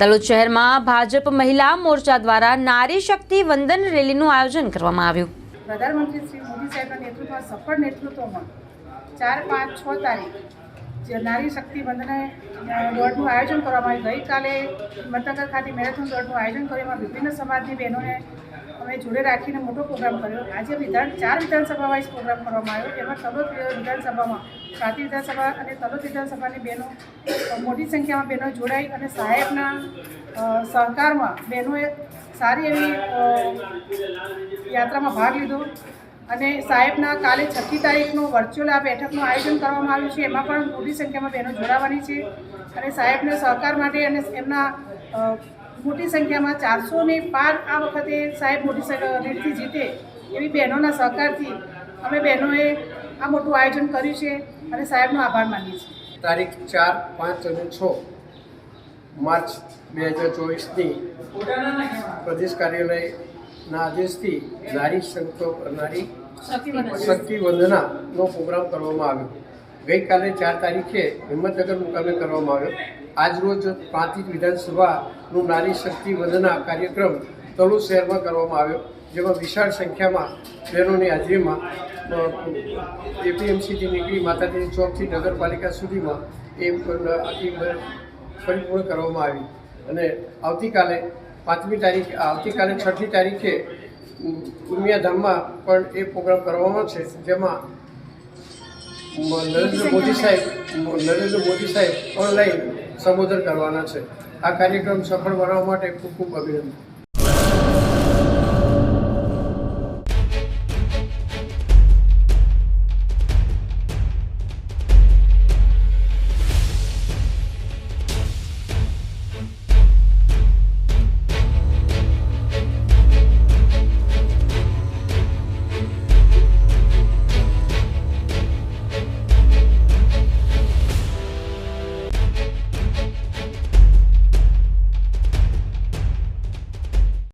તલોદ શહેરમાં ભાજપ મહિલા મોરચા દ્વારા નારી શક્તિ વંદન રેલીનું આયોજન કરવામાં આવ્યું. પ્રધાનમંત્રી શ્રી મોદી સાહેબના નેતૃત્વમાં સફળ નેતૃત્વમાં ચાર, પાંચ, છ તારીખ નારી શક્તિ વંદને દોડનું આયોજન કરવામાં આવ્યું. ગઈકાલે મતનગર ખાતે મેરેથોન દોડનું આયોજન કરવામાં વિભિન્ન સમાજની બહેનોને જોડે રાખીને મોટો પ્રોગ્રામ કર્યો. આજે વિધાન ચાર વિધાનસભા વાઇઝ પ્રોગ્રામ કરવામાં આવ્યો. એમાં તલોદ વિધાનસભામાં પ્રાંતિજ વિધાનસભા અને તલોદ વિધાનસભાની બહેનો મોટી સંખ્યામાં બહેનો જોડાઈ અને સાહેબના સહકારમાં બહેનોએ સારી એવી યાત્રામાં ભાગ લીધો. અને સાહેબના કાલે છઠ્ઠી તારીખનું વર્ચ્યુઅલ આ બેઠકનું આયોજન કરવામાં આવ્યું છે. એમાં પણ મોટી સંખ્યામાં બહેનો જોડાવાની છે. અને સાહેબને સહકાર માટે અને એમના મોટી સંખ્યામાં ચારસોને પાર આ વખતે સાહેબ મોટી સંખ્યા- લીડથી જીતે એવી બહેનોના સહકારથી અમે બહેનોએ આ મોટું આયોજન કર્યું છે અને સાહેબનો આભાર માનીએ છીએ. તારીખ ચાર પાંચ અને છ માર્ચ બે હજાર ચોવીસની પ્રદેશ કાર્યાલયના આદેશથી નારી સંતો કરનારી શક્તિ વંદનાનો પ્રોગ્રામ કરવામાં આવ્યો. ગઈકાલે ચાર તારીખે હિંમતનગર મુકામે કરવામાં આવ્યો. આજરોજ પ્રાંતિક વિધાનસભાનું નારી શક્તિ વંદના કાર્યક્રમ તળુ શહેરમાં કરવામાં આવ્યો, જેમાં વિશાળ સંખ્યામાં બહેનોની હાજરીમાં એપીએમસીથી નીકળી માતાજી ચોકથી નગરપાલિકા સુધીમાં એ પરિપૂર્ણ કરવામાં આવી. અને આવતીકાલે પાંચમી તારીખ, આવતીકાલે છઠ્ઠી તારીખે ઉમિયાધામમાં પણ એ પ્રોગ્રામ કરવામાં છે જેમાં નરેન્દ્ર મોદી સાહેબ નરેન્દ્ર મોદી સાહેબ ઓનલાઈન સંબોધન કરવાના છે. આ કાર્યક્રમ સફળ બનાવવા માટે ખૂબ ખૂબ અભિનંદન.